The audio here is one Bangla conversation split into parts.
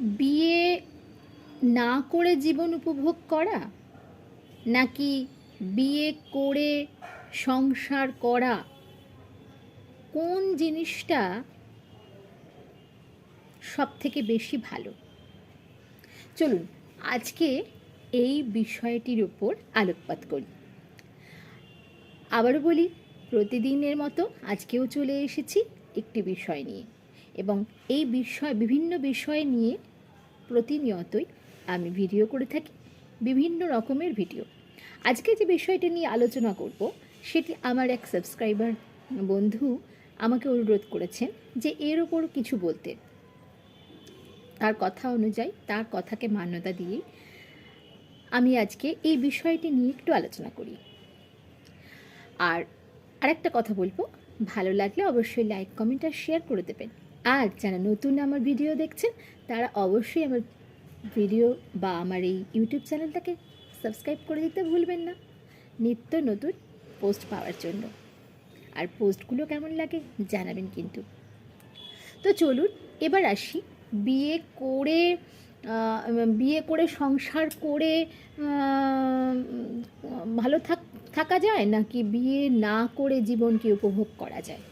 বিয়ে না করে জীবন উপভোগ করা? নাকি বিয়ে করে সংসার করা? কোন জিনিসটা সব থেকে বেশি ভালো? চলুন, আজকে এই বিষয়টির উপর আলোকপাত করি। আবারও বলি, প্রতিদিনের মতো আজকেও চলে এসেছি একটি বিষয় নিয়ে এবং এই বিষয়, বিভিন্ন বিষয় নিয়ে প্রতিনিয়তই আমি ভিডিও করে থাকি বিভিন্ন রকমের ভিডিও। আজকে যে বিষয়টি নিয়ে আলোচনা করব, সেটি আমার এক সাবস্ক্রাইবার বন্ধু আমাকে অনুরোধ করেছেন যে এর ওপর কিছু বলতে। তার কথা অনুযায়ী, তার কথাকে মান্যতা দিয়ে আমি আজকে এই বিষয়টি নিয়ে একটু আলোচনা করি। আর আরেকটা কথা বলব, ভালো লাগলে অবশ্যই লাইক কমেন্ট আর শেয়ার করে দেবেন। আর যারা নতুন আমার ভিডিও দেখছেন, তারা অবশ্যই আমার ভিডিও বা আমার এই ইউটিউব চ্যানেলটাকে সাবস্ক্রাইব করে দিতে ভুলবেন না। নিত্য নতুন পোস্ট পাওয়ার জন্য। আর পোস্টগুলো কেমন লাগে জানাবেন কিন্তু। তো চলুন, এবার আসি বিয়ে করে বিয়ে করে, সংসার করে ভালো থাক, থাকা যায় নাকি বিয়ে না করে জীবনকে উপভোগ করা যায়?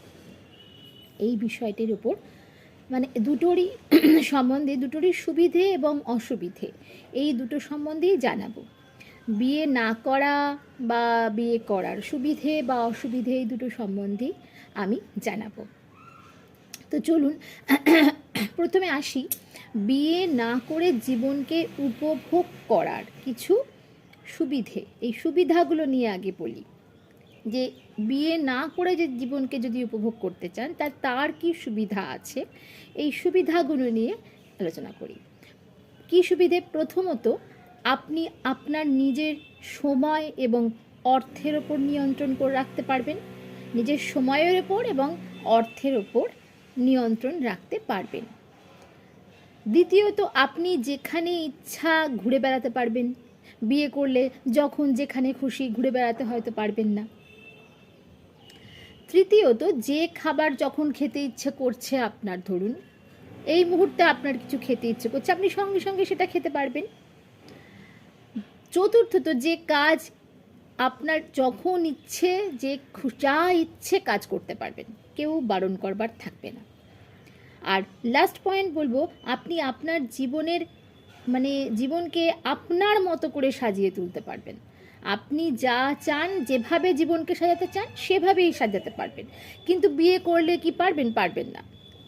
এই বিষয়টির উপর মানে দুটোরই সম্বন্ধে, দুটোরই সুবিধে এবং অসুবিধে, এই দুটো সম্বন্ধেই জানাব। বিয়ে না করা বা বিয়ে করার সুবিধে বা অসুবিধে এই দুটো সম্বন্ধেই আমি জানাব। তো চলুন, প্রথমে আসি, বিয়ে না করে জীবনকে উপভোগ করার কিছু সুবিধে, এই সুবিধাগুলো নিয়ে আগে বলি। যে বিয়ে না করে যে জীবনকে যদি উপভোগ করতে চান, তার তার কি সুবিধা আছে? এই সুবিধাগুলো নিয়ে আলোচনা করি। কি সুবিধে? প্রথমত, আপনি আপনার নিজের সময় এবং অর্থের ওপর নিয়ন্ত্রণ করে রাখতে পারবেন। নিজের সময়ের ওপর এবং অর্থের ওপর নিয়ন্ত্রণ রাখতে পারবেন। দ্বিতীয়ত, আপনি যেখানে ইচ্ছা ঘুরে বেড়াতে পারবেন। বিয়ে করলে যখন যেখানে খুশি ঘুরে বেড়াতে হয়তো পারবেন না। তৃতীয়ত, যে খাবার যখন খেতে ইচ্ছে করছে আপনার, ধরুন, এই মুহূর্তে আপনার কিছু খেতে ইচ্ছে করছে, আপনি সঙ্গে সঙ্গে সেটা খেতে পারবেন। চতুর্থত, যে কাজ আপনার যখন ইচ্ছে, যে যা ইচ্ছে কাজ করতে পারবেন, কেউ বারণ করবার থাকবে না। আর লাস্ট পয়েন্ট বলব, আপনি আপনার জীবনের মানে জীবনকে আপনার মতো করে সাজিয়ে তুলতে পারবেন। আপনি যা চান, যেভাবে জীবনকে সাজাতে চান, সেভাবেই সাজাতে পারবেন। কিন্তু বিয়ে করলে কি পারবেন পারবেন না।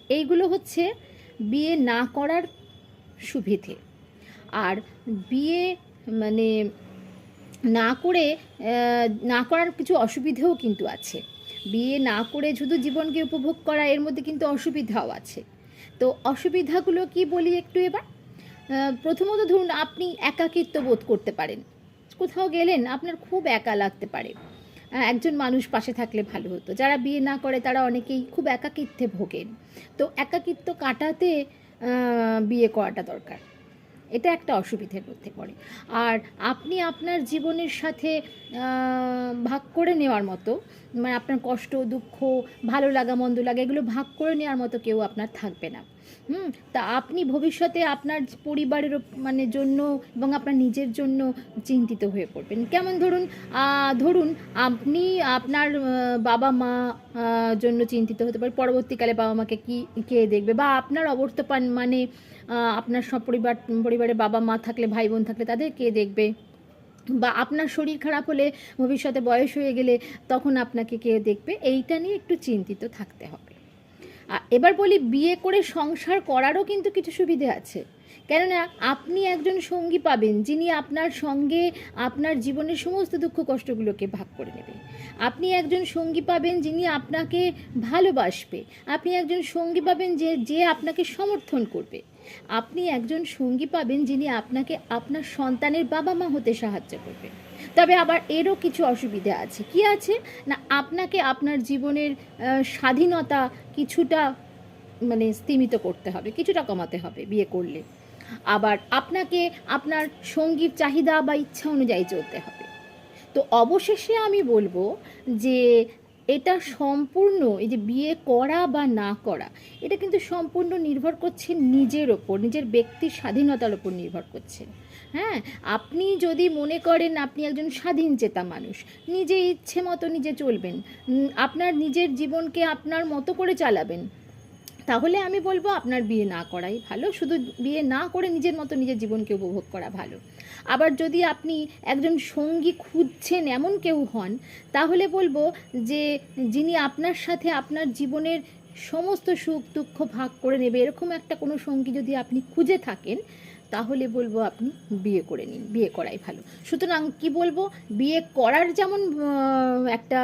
এইগুলো হচ্ছে বিয়ে না করার সুবিধে। আর বিয়ে মানে না করে না করার কিছু অসুবিধেও কিন্তু আছে। বিয়ে না করে শুধু জীবনকে উপভোগ করা, এর মধ্যে কিন্তু অসুবিধাও আছে। তো অসুবিধাগুলো কি বলি একটু এবার? প্রথমত ধরুন, আপনি একাকিত্ব বোধ করতে পারেন। কোথাও গেলেন, আপনার খুব একা লাগতে পারে। একজন মানুষ পাশে থাকলে ভালো হতো। যারা বিয়ে না করে, তারা অনেকেই খুব একাকিত্বে ভোগেন। তো একাকিত্ব কাটাতে বিয়ে করাটা দরকার। এটা একটা অসুবিধার মধ্যে পড়ে। আর আপনি আপনার জীবনের সাথে ভাগ করে নেওয়ার মতো মানে আপনার কষ্ট, দুঃখ, ভালো লাগা, মন্দ লাগা, এগুলো ভাগ করে নেওয়ার মতো কেউ আপনার থাকবে না। হুম, তা আপনি ভবিষ্যতে আপনার পরিবারের মানে জন্য এবং আপনার নিজের জন্য চিন্তিত হয়ে পড়বেন। কেমন ধরুন ধরুন আপনি আপনার বাবা মা জন্য চিন্তিত হতে পারে, পরবর্তীকালে বাবা মাকে কি, কে দেখবে? বা আপনার অবর্তমান মানে আপনার সব পরিবার পরিবারে বাবা মা থাকলে ভাই বোন থাকলে তাদের কে দেখবে? বা আপনার শরীর খারাপ হলে, ভবিষ্যতে বয়স হয়ে গেলে তখন আপনাকে কে দেখবে? এইটা নিয়ে একটু চিন্তিত থাকতে হবে। এবার বলি বিয়ে করে সংসার করারও কিন্তু কিছু সুবিধে আছে। কেননা আপনি একজন সঙ্গী পাবেন যিনি আপনার সঙ্গে আপনার জীবনের সমস্ত দুঃখ কষ্টগুলোকে ভাগ করে নেবে। আপনি একজন সঙ্গী পাবেন যিনি আপনাকে ভালোবাসবে। আপনি একজন সঙ্গী পাবেন যে যে আপনাকে সমর্থন করবে। আপনি একজন সঙ্গী পাবেন যিনি আপনাকে আপনার সন্তানের বাবা মা হতে সাহায্য করবে। তবে আবার এরও কিছু অসুবিধা আছে। কি আছে? না, আপনাকে আপনার জীবনের স্বাধীনতা কিছুটা মানে স্তীমিত করতে হবে, কিছুটা কমাতে হবে বিয়ে করলে। আবার আপনাকে আপনার সঙ্গীর চাহিদা বা ইচ্ছা অনুযায়ী চলতে হবে। তো অবশেষে আমি বলব যে এটা সম্পূর্ণ এই যে বিয়ে করা বা না করা, এটা কিন্তু সম্পূর্ণ নির্ভর করছে নিজের ওপর, নিজের ব্যক্তির স্বাধীনতার ওপর নির্ভর করছে। হ্যাঁ আপনি যদি মনে করেন আপনি একজন স্বাধীন চেতা মানুষ, নিজে ইচ্ছে মতো নিজে চলবেন আপনার নিজের জীবনকে আপনার মতো করে চালাবেন তাহলে আমি বলব আপনার বিয়ে না করাই ভালো। শুধু বিয়ে না করে নিজের মতো নিজের জীবনকে উপভোগ করা ভালো। আবার যদি আপনি একজন সঙ্গী খুঁজছেন এমন কেউ হন, তাহলে বলব যে যিনি আপনার সাথে আপনার জীবনের সমস্ত সুখ দুঃখ ভাগ করে নেবে, এরকম একটা কোনো সঙ্গী যদি আপনি খুঁজে থাকেন, তাহলে বলব আপনি বিয়ে করে নিন, বিয়ে করাই ভালো। সুতরাং কি বলব, বিয়ে করার যেমন একটা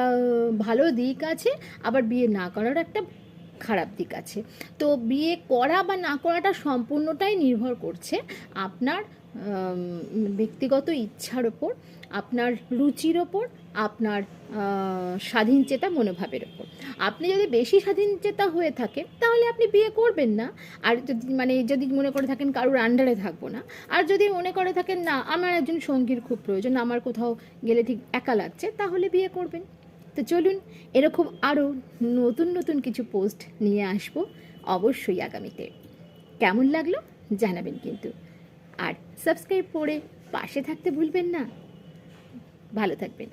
ভালো দিক আছে, আবার বিয়ে না করার একটা খারাপ দিক আছে। তো বিয়ে করা বা না করাটা সম্পূর্ণটাই নির্ভর করছে আপনার ব্যক্তিগত ইচ্ছার ওপর আপনার রুচির ওপর আপনার আহ, স্বাধীনচেতা মনোভাবের ওপর। আপনি যদি বেশি স্বাধীনচেতা হয়ে থাকেন তাহলে আপনি বিয়ে করবেন না। আর যদি মানে যদি মনে করে থাকেন কারোর আন্ডারে থাকব না। আর যদি মনে করে থাকেন না আমার একজন সঙ্গীর খুব প্রয়োজন আমার কোথাও গেলে ঠিক একা লাগছে তাহলে বিয়ে করবেন। তো চলুন এরকম আরও নতুন নতুন কিছু পোস্ট নিয়ে আসব অবশ্যই আগামীতে। কেমন লাগল? জানাবেন কিন্তু। আর সাবস্ক্রাইব করে পাশে থাকতে ভুলবেন না। ভালো থাকবেন।